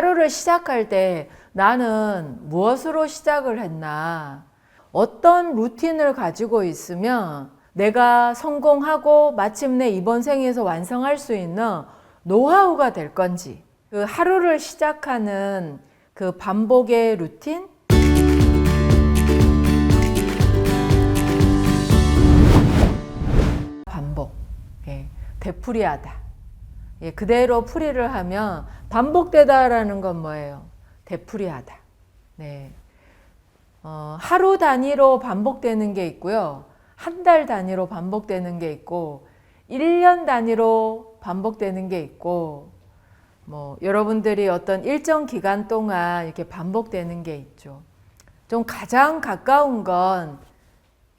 하루를 시작할 때 나는 무엇으로 시작을 했나? 어떤 루틴을 가지고 있으면 내가 성공하고 마침내 이번 생에서 완성할 수 있는 노하우가 될 건지, 그 하루를 시작하는 그 반복의 루틴? 반복. 예, 되풀이하다. 예, 그대로 풀이를 하면 반복되다라는 건 뭐예요? 되풀이하다. 네. 어, 하루 단위로 반복되는 게 있고요. 한 달 단위로 반복되는 게 있고, 1년 단위로 반복되는 게 있고, 뭐, 여러분들이 어떤 일정 기간 동안 이렇게 반복되는 게 있죠. 좀 가장 가까운 건,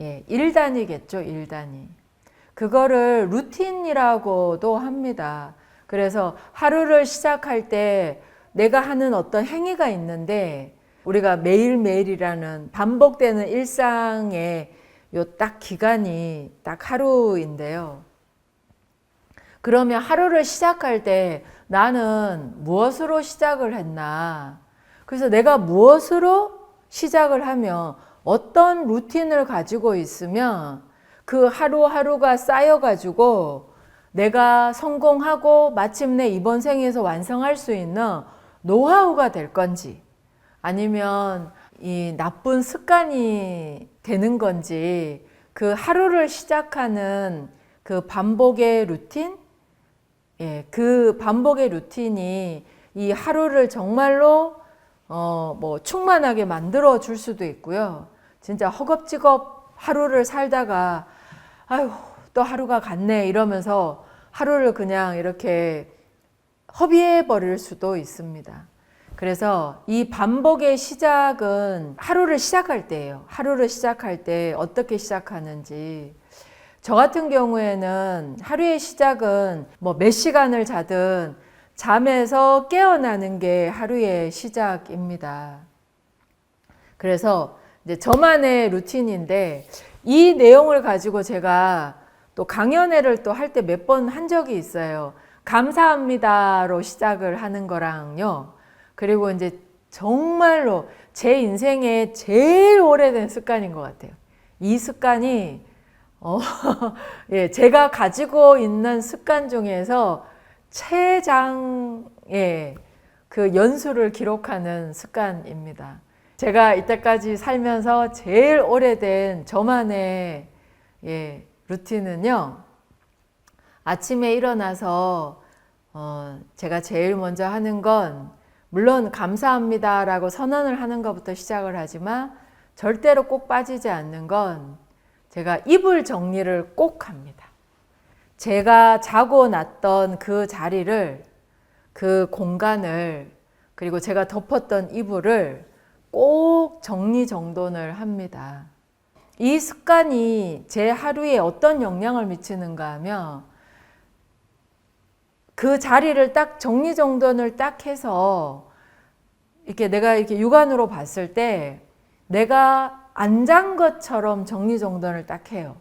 예, 1단위겠죠, 1단위. 그거를 루틴이라고도 합니다. 그래서 하루를 시작할 때 내가 하는 어떤 행위가 있는데 우리가 매일매일이라는 반복되는 일상의 요 딱 기간이 딱 하루인데요. 그러면 하루를 시작할 때 나는 무엇으로 시작을 했나? 그래서 내가 무엇으로 시작을 하면 어떤 루틴을 가지고 있으면 그 하루하루가 쌓여가지고 내가 성공하고 마침내 이번 생에서 완성할 수 있는 노하우가 될 건지 아니면 이 나쁜 습관이 되는 건지 그 하루를 시작하는 그 반복의 루틴? 예, 그 반복의 루틴이 이 하루를 정말로 어, 뭐 충만하게 만들어 줄 수도 있고요. 진짜 허겁지겁 하루를 살다가 아유, 또 하루가 갔네 이러면서 하루를 그냥 이렇게 허비해 버릴 수도 있습니다. 그래서 이 반복의 시작은 하루를 시작할 때예요. 하루를 시작할 때 어떻게 시작하는지. 저 같은 경우에는 하루의 시작은 뭐 몇 시간을 자든 잠에서 깨어나는 게 하루의 시작입니다. 그래서 이제 저만의 루틴인데 이 내용을 가지고 제가 또 강연회를 또 할 때 몇 번 한 적이 있어요. 감사합니다로 시작을 하는 거랑요. 그리고 이제 정말로 제 인생에 제일 오래된 습관인 것 같아요. 이 습관이 어, 예, 제가 가지고 있는 습관 중에서 최장의 그 연수를 기록하는 습관입니다. 제가 이때까지 살면서 제일 오래된 저만의 예, 루틴은요. 아침에 일어나서 어, 제가 제일 먼저 하는 건 물론 감사합니다라고 선언을 하는 것부터 시작을 하지만 절대로 꼭 빠지지 않는 건 제가 이불 정리를 꼭 합니다. 제가 자고 났던 그 자리를 그 공간을 그리고 제가 덮었던 이불을 꼭 정리정돈을 합니다. 이 습관이 제 하루에 어떤 영향을 미치는가 하면 그 자리를 딱 정리정돈을 딱 해서 이렇게 내가 이렇게 육안으로 봤을 때 내가 안 잔 것처럼 정리정돈을 딱 해요.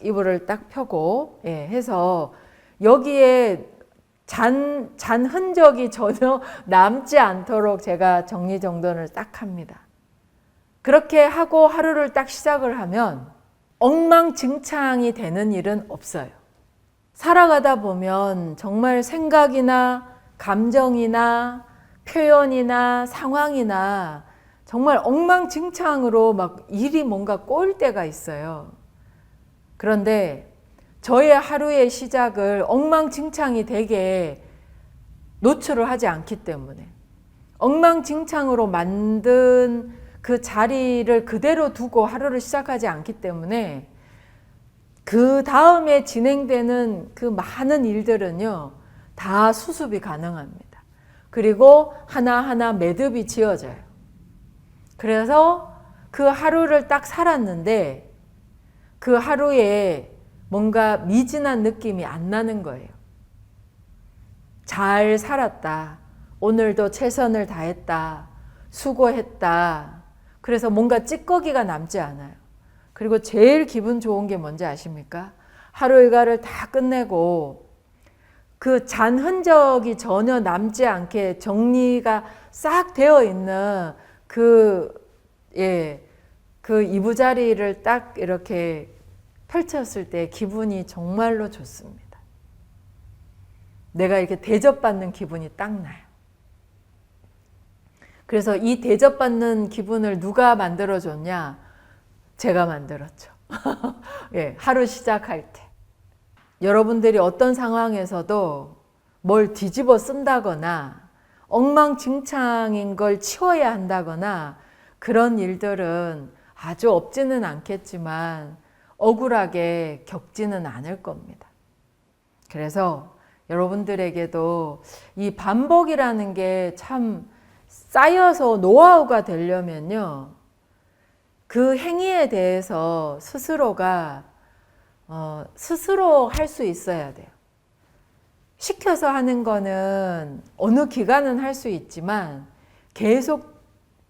이불을 딱 펴고 예, 해서 여기에 잔, 잔 흔적이 전혀 남지 않도록 제가 정리정돈을 딱 합니다. 그렇게 하고 하루를 딱 시작을 하면 엉망진창이 되는 일은 없어요. 살아가다 보면 정말 생각이나 감정이나 표현이나 상황이나 정말 엉망진창으로 막 일이 뭔가 꼬일 때가 있어요. 그런데 저의 하루의 시작을 엉망진창이 되게 노출을 하지 않기 때문에 엉망진창으로 만든 그 자리를 그대로 두고 하루를 시작하지 않기 때문에 그 다음에 진행되는 그 많은 일들은요, 다 수습이 가능합니다. 그리고 하나하나 매듭이 지어져요. 그래서 그 하루를 딱 살았는데 그 하루에 뭔가 미진한 느낌이 안 나는 거예요. 잘 살았다. 오늘도 최선을 다했다. 수고했다. 그래서 뭔가 찌꺼기가 남지 않아요. 그리고 제일 기분 좋은 게 뭔지 아십니까? 하루 일과를 다 끝내고 그 잔 흔적이 전혀 남지 않게 정리가 싹 되어 있는 그, 예, 그 이부자리를 딱 이렇게 펼쳤을 때 기분이 정말로 좋습니다. 내가 이렇게 대접받는 기분이 딱 나요. 그래서 이 대접받는 기분을 누가 만들어줬냐? 제가 만들었죠. 예, 하루 시작할 때. 여러분들이 어떤 상황에서도 뭘 뒤집어 쓴다거나 엉망진창인 걸 치워야 한다거나 그런 일들은 아주 없지는 않겠지만 억울하게 겪지는 않을 겁니다. 그래서 여러분들에게도 이 반복이라는 게 참 쌓여서 노하우가 되려면요. 그 행위에 대해서 스스로가 어, 스스로 할 수 있어야 돼요. 시켜서 하는 거는 어느 기간은 할 수 있지만 계속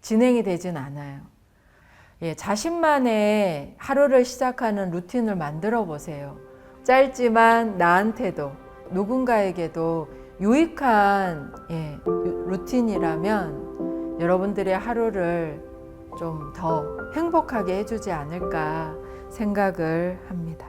진행이 되진 않아요. 예, 자신만의 하루를 시작하는 루틴을 만들어 보세요. 짧지만 나한테도 누군가에게도 유익한 예, 루틴이라면 여러분들의 하루를 좀 더 행복하게 해주지 않을까 생각을 합니다.